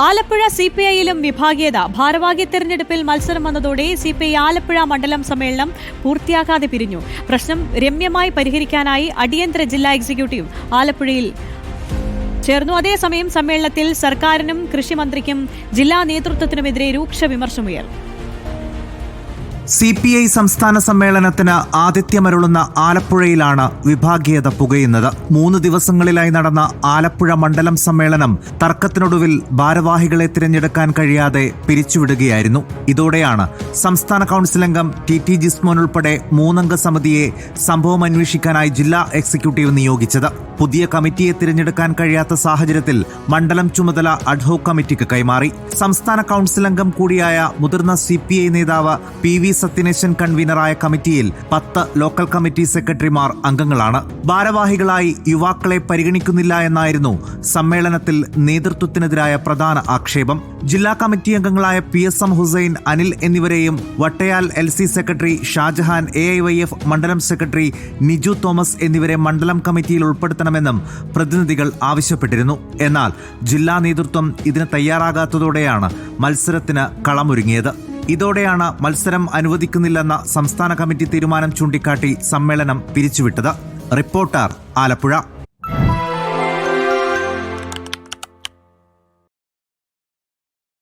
Alappuzha C P ഐയിലും വിഭാഗീയത. ഭാരവാഹി തെരഞ്ഞെടുപ്പിൽ മത്സരം വന്നതോടെ സി പി ഐ ആലപ്പുഴ മണ്ഡലം സമ്മേളനം പൂർത്തിയാക്കാതെ പിരിഞ്ഞു. പ്രശ്നം രമ്യമായി പരിഹരിക്കാനായി അടിയന്തര ജില്ലാ എക്സിക്യൂട്ടീവ് ആലപ്പുഴയിൽ ചേർന്നു. അതേസമയം സമ്മേളനത്തിൽ സർക്കാരിനും കൃഷിമന്ത്രിക്കും ജില്ലാ നേതൃത്വത്തിനുമെതിരെ രൂക്ഷ വിമർശനമുയർന്നു സി പി ഐ സംസ്ഥാന സമ്മേളനത്തിന് ആതിഥ്യമരുളുന്ന ആലപ്പുഴയിലാണ് വിഭാഗീയത പുകയുന്നത്. മൂന്ന് ദിവസങ്ങളിലായി നടന്ന ആലപ്പുഴ മണ്ഡലം സമ്മേളനം തർക്കത്തിനൊടുവിൽ ഭാരവാഹികളെ തിരഞ്ഞെടുക്കാൻ കഴിയാതെ പിരിച്ചുവിടുകയായിരുന്നു. ഇതോടെയാണ് സംസ്ഥാന കൗൺസിൽ അംഗം ടി ടി ജിസ്മോൻ ഉൾപ്പെടെ മൂന്നംഗ സമിതിയെ സംഭവം അന്വേഷിക്കാനായി ജില്ലാ എക്സിക്യൂട്ടീവ് നിയോഗിച്ചത്. പുതിയ കമ്മിറ്റിയെ തിരഞ്ഞെടുക്കാൻ കഴിയാത്ത സാഹചര്യത്തിൽ മണ്ഡലം ചുമതല അഡ്ഹോ കമ്മിറ്റിക്ക് കൈമാറി. സംസ്ഥാന കൗൺസിൽ അംഗം കൂടിയായ മുതിർന്ന സി പി ഐ നേതാവ് പി വി സത്യനേശൻ കൺവീനറായ കമ്മിറ്റിയിൽ പത്ത് ലോക്കൽ കമ്മിറ്റി സെക്രട്ടറിമാർ അംഗങ്ങളാണ്. ഭാരവാഹികളായി യുവാക്കളെ പരിഗണിക്കുന്നില്ല എന്നായിരുന്നു സമ്മേളനത്തിൽ നേതൃത്വത്തിനെതിരായ പ്രധാന ആക്ഷേപം. ജില്ലാ കമ്മിറ്റി അംഗങ്ങളായ P S M Hussain Anil എന്നിവരെയും Vattayal L C secretary Shajahan A I Y F മണ്ഡലം സെക്രട്ടറി നിജു തോമസ് എന്നിവരെ മണ്ഡലം കമ്മിറ്റിയിൽ ഉൾപ്പെടുത്തണമെന്നും പ്രതിനിധികൾ ആവശ്യപ്പെട്ടിരുന്നു. എന്നാൽ ജില്ലാ നേതൃത്വം ഇതിന് തയ്യാറാകാത്തതോടെയാണ് മത്സരത്തിന് കളമൊരുങ്ങിയത്. ഇതോടെയാണ് മത്സരം അനുവദിക്കുന്നില്ലെന്ന സംസ്ഥാന കമ്മിറ്റി തീരുമാനം ചൂണ്ടിക്കാട്ടി സമ്മേളനം പിരിച്ചുവിട്ടത്. റിപ്പോർട്ടർ ആലപ്പുഴ.